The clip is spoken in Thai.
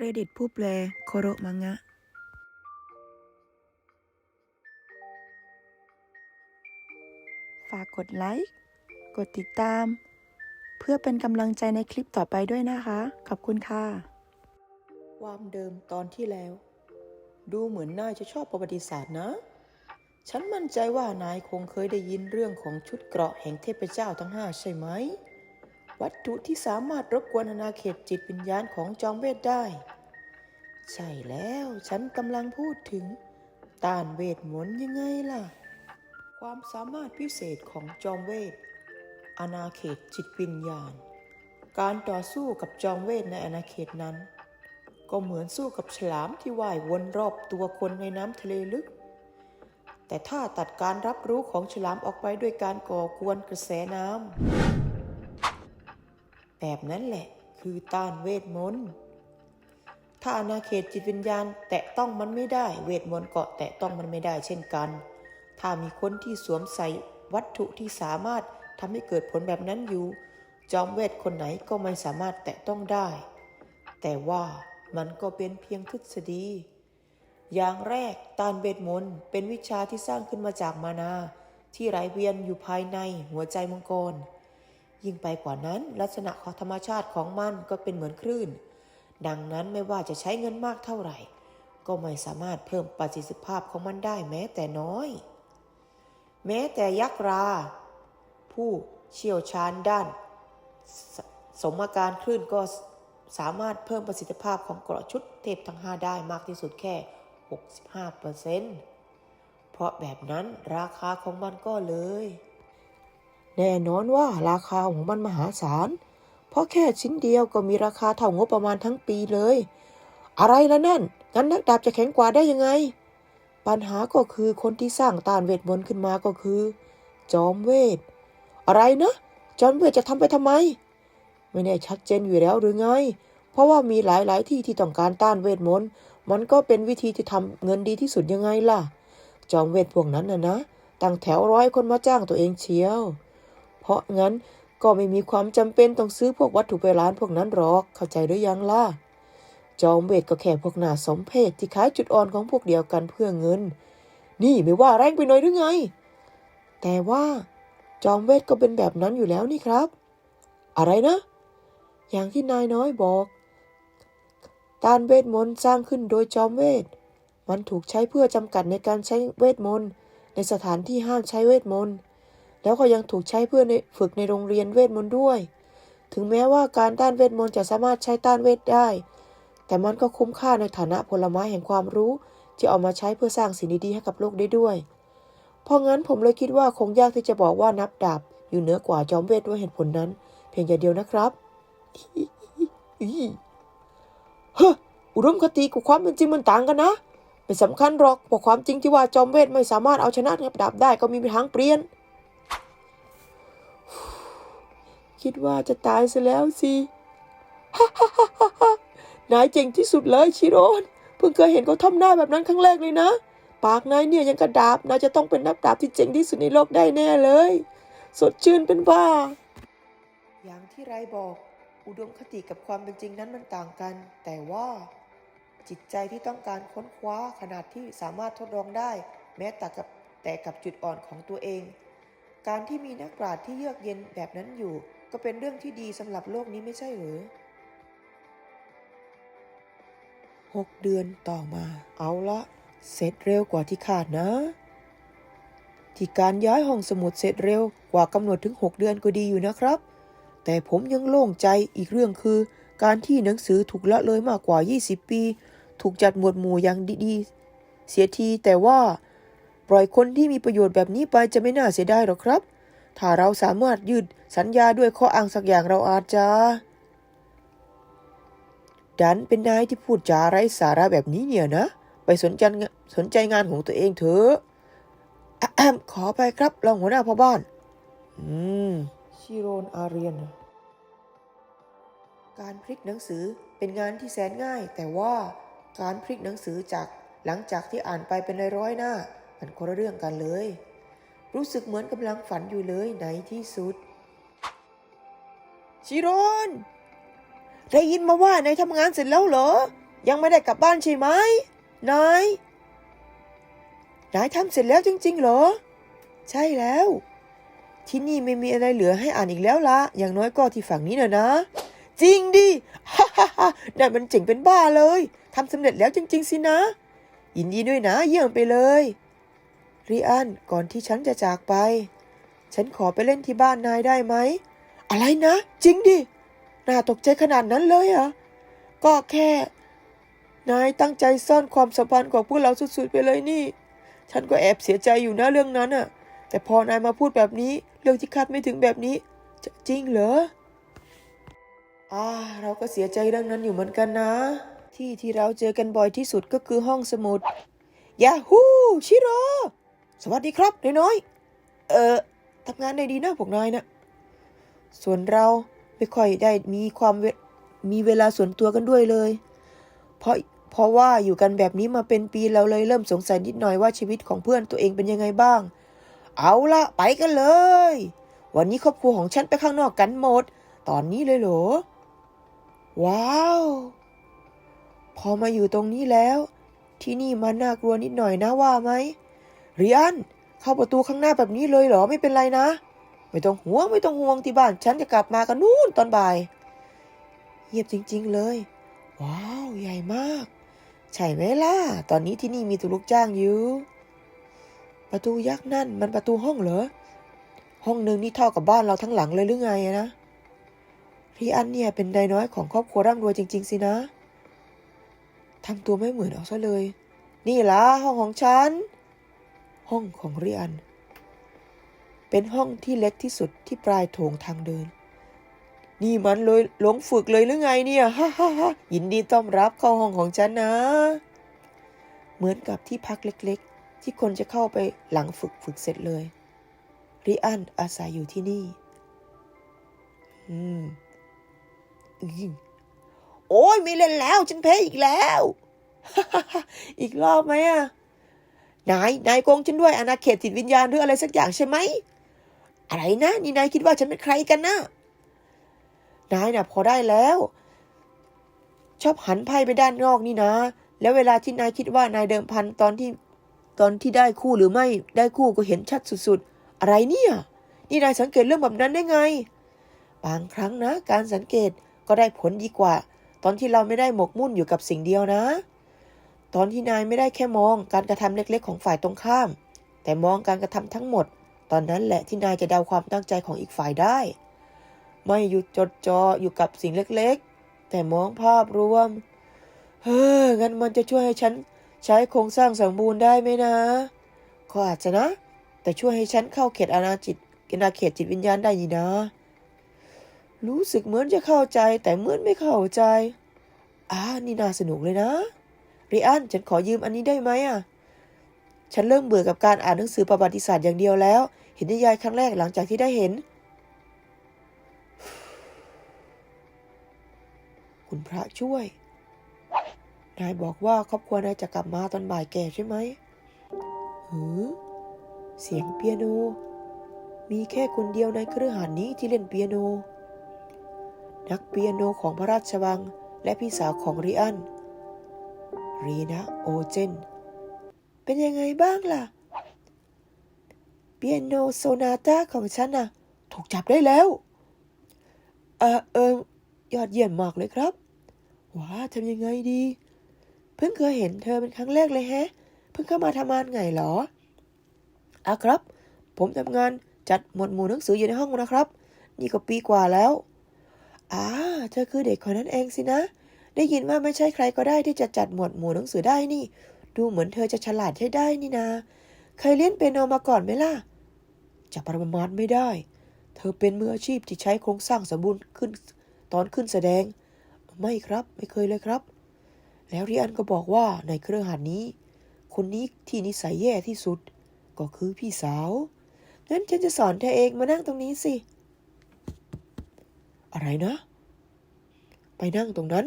ครดิตผู้แปลโคโรมังงะฝากกดไลค์ กดติดตาม เพื่อเป็นกำลังใจในคลิปต่อไปด้วยนะคะ ขอบคุณค่ะ ความเดิมตอนที่แล้ว ดูเหมือนนายจะชอบประวัติศาสตร์นะ ฉันมั่นใจว่านายคงเคยได้ยินเรื่องของชุดเกราะแห่งเทพเจ้าทั้งห้าใช่ไหม วัตถุที่สามารถรบกวนอาณาเขตจิตวิญญาณของจอมเวทได้ ใช่แล้วฉันกำลังพูดถึงต้านเวทมนต์ยังไงล่ะ ความสามารถพิเศษของจอมเวท อาณาเขตจิตวิญญาณ การต่อสู้กับจอมเวทในอาณาเขตนั้น ก็เหมือนสู้กับฉลามที่ว่ายวนรอบตัวคนในน้ำทะเลลึก แต่ถ้าตัดการรับรู้ของฉลามออกไปด้วยการก่อกวนกระแสน้ำ แบบนั้นแหละคือต้านเวทมนต์ถ้าอาณาเขตจิตวิญญาณ แตะต้องมันไม่ได้ เวทมนต์ก็แตะต้องมันไม่ได้เช่นกัน ถ้ามีคนที่สวมใส่วัตถุที่สามารถทำให้เกิดผลแบบนั้นอยู่ จอมเวทคนไหนก็ไม่สามารถแตะต้องได้ แต่ว่ามันก็เป็นเพียงทฤษฎี อย่างแรกตานเวทมนต์เป็นวิชาที่สร้างขึ้นมาจากมานา ที่ไหลเวียนอยู่ภายในหัวใจมังกร ยิ่งไปกว่านั้นลักษณะของธรรมชาติของมันก็เป็นเหมือนคลื่น ดังนั้นไม่ว่าจะใช้เงินมากเท่าไหร่ ก็ไม่สามารถเพิ่มประสิทธิภาพของมันได้แม้แต่น้อย แม้แต่ยักษ์รา ผู้เชี่ยวชาญด้านสสมการคลื่นก็สามารถเพิ่มประสิทธิภาพของเกราะชุดเทพทั้ง 5 ได้มากที่สุดแค่ 65%เพราะแบบนั้นราคาของมันก็เลย แน่นอนว่าราคาของมันมหาศาล เพราะแค่ชิ้นเดียวก็มีราคาเท่างบประมาณทั้งปีเลย อะไรละนั่น งั้นนักดาบจะแข็งกว่าได้ยังไง ปัญหาก็คือคนที่สร้างต้านเวทมนต์ขึ้นมาก็คือ จอมเวท อะไรนะ จอมเวทจะทำไปทำไม ไม่แน่ชัดเจนอยู่แล้วหรือไง เพราะว่ามีหลายๆที่ที่ต้องการต้านเวทมนต์ มันก็เป็นวิธีที่ทำเงินดีที่สุดยังไงล่ะ จอมเวทพวกนั้นนะนะตั้งแถวร้อยคนมาจ้างตัวเองเชียว ราะงั้นก็ไม่มีความจำเป็นต้องซื้อพวกวัตถุไปร้านพวกนั้นหรอกเข้าใจหรือยังล่ะ จอมเวทก็แค่พวกหน้าสมเพศที่ขายจุดอ่อนของพวกเดียวกันเพื่อเงิน นี่ไม่ว่าแรงไปหน่อยหรือไง แต่ว่าจอมเวทก็เป็นแบบนั้นอยู่แล้วนี่ครับ อะไรนะ อย่างที่นายน้อยบอกการเวทมนต์สร้างขึ้นโดยจอมเวท มันถูกใช้เพื่อจำกัดในการใช้เวทมนต์ในสถานที่ห้ามใช้เวทมนต์ แล้วก็ยังถูกใช้เพื่อในฝึกในโรงเรียนเวทมนต์ด้วย ถึงแม้ว่าการต้านเวทมนต์จะสามารถใช้ต้านเวทได้ แต่มันก็คุ้มค่าในฐานะผลไม้แห่งความรู้ ที่เอามาใช้เพื่อสร้างสิ่งดีๆให้กับโลกได้ด้วย เพราะงั้นผมเลยคิดว่าคงยากที่จะบอกว่านับดาบอยู่เหนือกว่าจอมเวทด้วยเหตุผลนั้น เพียงอย่างเดียวนะครับอีเฮ้ออุดมคติกับความเป็นจริงมันต่างกันนะไม่สำคัญหรอกเพราะความจริงที่ว่าจอมเวทไม่สามารถเอาชนะนับดาบได้ก็มีทางเปลี่ยน คิดว่าจะตายซะแล้วสิฮนายเจ๋งที่สุดเลยชิโรนเพิ่งเคยเห็นเขาทำหน้าแบบนั้นครั้งแรกเลยนะ ปากนายเนี่ยยังกระดาบนายจะต้องเป็นนักดาบที่เจ๋งที่สุดในโลกได้แน่เลย สดชื่นเป็นบ้า อย่างที่ไรบอก อุดมคติกับความเป็นจริงนั้นมันต่างกัน แต่ว่า จิตใจที่ต้องการค้นคว้าขนาดที่สามารถทดลองได้ แม้แต่กับแต่กับจุดอ่อนของตัวเอง การที่มีนักปราชญ์ที่เยือกเย็นแบบนั้นอยู่ ก็เป็นเรื่องที่ดีสำหรับโลกนี้ไม่ใช่หรือหกเดือนต่อมา เอาละเสร็จเร็วกว่าที่คาดนะ ที่การย้ายห้องสมุดเสร็จเร็วกว่ากำหนดถึง 6 เดือนก็ดีอยู่นะครับ แต่ผมยังโล่งใจอีกเรื่องคือ การที่หนังสือถูกละเลยมากกว่า 20 ปี ถูกจัดหมวดหมู่อย่างดีๆ เสียทีแต่ว่า ปล่อยคนที่มีประโยชน์แบบนี้ไปจะไม่น่าเสียดายหรอกครับ ถ้าเราสามารถยืดสัญญาด้วยข้ออ้างสักอย่างเราอาจจะดันเป็นนายที่พูดจาไร้สาระแบบนี้เนี่ยนะ ไปสนใจงสนใจงานของตัวเองเถอะแอมขอไปครับรองหัวหน้าพ่อบ้าน อืม ชิโรนอาเรียน การพลิกหนังสือเป็นงานที่แสนง่าย แต่ว่าการพลิกหนังสือจากหลังจากที่อ่านไปเป็นร้อยๆหน้า มันคนละเรื่องกันเลย รู้สึกเหมือนกำลังฝันอยู่เลยในที่สุด ชิโรนได้ยินมาว่านายทำงานเสร็จแล้วเหรอ ยังไม่ได้กลับบ้านใช่ไหมนายนายทำเสร็จแล้วจริง ๆ เหรอ ใช่แล้ว ที่นี่ไม่มีอะไรเหลือให้อ่านอีกแล้วละอย่างน้อยก็ที่ฝั่งนี้น่ะนะ จริงดิฮ่าฮ่าฮ่านั่นมันเจ๋งเป็นบ้าเลยทำสำเร็จแล้วจริง ๆ สินะ ยินดีด้วยนะ เยี่ยมไปเลย ริอันก่อนที่ฉันจะจากไป ฉันขอไปเล่นที่บ้านนายได้ไหม อะไรนะ จริงดิ น่าตกใจขนาดนั้นเลยเหรอะก็แค่ นายตั้งใจซ่อนความสัมพันธ์ของพวกเราสุดๆไปเลยนี่ ฉันก็แอบเสียใจอยู่นะเรื่องนั้นอะแต่พอนายมาพูดแบบนี้ เรื่องที่คาดไม่ถึงแบบนี้ จะจริงเหรออ่าเราก็เสียใจเรื่องนั้นอยู่เหมือนกันนะ ที่ที่เราเจอกันบ่อยที่สุดก็คือห้องสมุดยาฮูชิโร่ สวัสดีครับนายน้อย เออทำงานได้ดีนะพวกนายนะส่วนเราไม่ค่อยได้มีความเวมีเวลาส่วนตัวกันด้วยเลย เพราะเพราะว่าอยู่กันแบบนี้มาเป็นปีเราเลยเริ่มสงสัยนิดหน่อยว่าชีวิตของเพื่อนตัวเองเป็นยังไงบ้าง เอาละไปกันเลย วันนี้ครอบครัวของฉันไปข้างนอกกันหมด ตอนนี้เลยเหรอ ว้าว พอมาอยู่ตรงนี้แล้ว ที่นี่มันน่ากลัวนิดหน่อยนะว่าไหม รียนเข้าประตูข้างหน้าแบบนี้เลยเหรอไม่เป็นไรนะ ไม่ต้องห่วงไม่ต้องห่วงที่บ้านฉันจะกลับมากันนู่นตอนบ่ายเงียบจริง ๆเลย ว้าว ใหญ่มาก ใช่ไหมล่ะ ตอนนี้ที่นี่มีตัวลูกจ้างอยู่ประตูยักษ์นั่นมันประตูห้องเหรอ ห้องหนึ่งนี่เท่ากับบ้านเราทั้งหลังเลยหรือไงนะพี่อันเนี่ยเป็นไดน้อยของครอบครัวร่ำรวยจริง ๆ สินะทำตัวไม่เหมือนเอาซะเลย นี่ล่ะห้องของฉัน ห้องของเรียนเป็นห้องที่เล็กที่สุดที่ปลายโถงทางเดิน นี่มันเลยหลงฝึกเลยหรือไงเนี่ย ฮ่าฮ่าฮ่ายินดีต้อนรับเข้าห้องของฉันนะ เหมือนกับที่พักเล็กๆ ที่คนจะเข้าไปหลังฝึกฝึกเสร็จเลย ริอันอาศัยอยู่ที่นี่ อืมอืมโอ้ยไม่เล่นแล้ว ฉันแพ้อีกแล้ว อีกรอบไหมอะ นาย นายโกงฉันด้วยอาณาเขตจิตวิญญาณหรืออะไรสักอย่างใช่ไหม อะไรนะ นี่นายคิดว่าฉันเป็นใครกันนะนายน่ะพอได้แล้ว ชอบหันไพ่ไปด้านนอกนี่นะ แล้วเวลาที่นายคิดว่านายเดิมพันตอนที่ตอนที่ได้คู่หรือไม่ได้คู่ก็เห็นชัดสุดๆ อะไรเนี่ย นี่นายสังเกตเรื่องแบบนั้นได้ไง บางครั้งนะ การสังเกตก็ได้ผลดีกว่า ตอนที่เราไม่ได้หมกมุ่นอยู่กับสิ่งเดียวนะ ตอนที่นายไม่ได้แค่มองการกระทำเล็กๆ ของฝ่ายตรงข้าม แต่มองการกระทำทั้งหมด ตอนนั้นแหละที่นายจะเดาความตั้งใจของอีกฝ่ายได้ ไม่หยุดจดจ่ออยู่กับสิ่งเล็กๆ แต่มองภาพรวม เฮ้ยงั้นมันจะช่วยให้ฉันใช้โครงสร้างสมบูรณ์ได้ไหมนะก็อาจจะนะ แต่ช่วยให้ฉันเข้าเขตอาณาจิตอาณาเขตจิตวิญญาณได้นี่นะ รู้สึกเหมือนจะเข้าใจแต่เหมือนไม่เข้าใจอ่านี่น่าสนุกเลยนะ ริอันฉันขอยืมอันนี้ได้ไหมอะ ฉันเริ่มเบื่อกับการอ่านหนังสือประวัติศาสตร์อย่างเดียวแล้ว เห็นนิยายครั้งแรกหลังจากที่ได้เห็น คุณพระช่วย นายบอกว่าครอบครัวนายจะกลับมาตอนบ่ายแก่ใช่ไหมหือ เสียงเปียโน มีแค่คนเดียวในเครือหานนี้ที่เล่นเปียโน นักเปียโนของพระราชวังและพี่สาวของริอัน รีนะโอเจน เป็นยังไงบ้างล่ะ เปียโนโซนาต้าของฉันน่ะ ถูกจับได้แล้ว เออเออยอดเยี่ยมมากเลยครับ ว้าทำยังไงดี เพิ่งเคยเห็นเธอเป็นครั้งแรกเลยแฮะ เพิ่งเข้ามาทำงานไงเหรออะครับ ผมทำงานจัดหมวดหมู่หนังสืออยู่ในห้องนะครับ นี่ก็ปีกว่าแล้ว อ่า เธอคือเด็กคนนั้นเองสินะ ได้ยินว่าไม่ใช่ใครก็ได้ที่จะจัดหมวดหมู่หนังสือได้นี่ ดูเหมือนเธอจะฉลาดใช้ได้นี่นาเคยเล่นเปียโนมาก่อนไหมล่ะ จะประมาทไม่ได้ เธอเป็นมืออาชีพที่ใช้โครงสร้างสมบูรณ์ขึ้นตอนขึ้นแสดง ไม่ครับ ไม่เคยเลยครับ แล้วริอันก็บอกว่าในเครือหาสน์นี้ คนนี้ที่นิสัยแย่ที่สุด ก็คือพี่สาว งั้นฉันจะสอนเธอเองมานั่งตรงนี้สิ อะไรนะ ไปนั่งตรงนั้น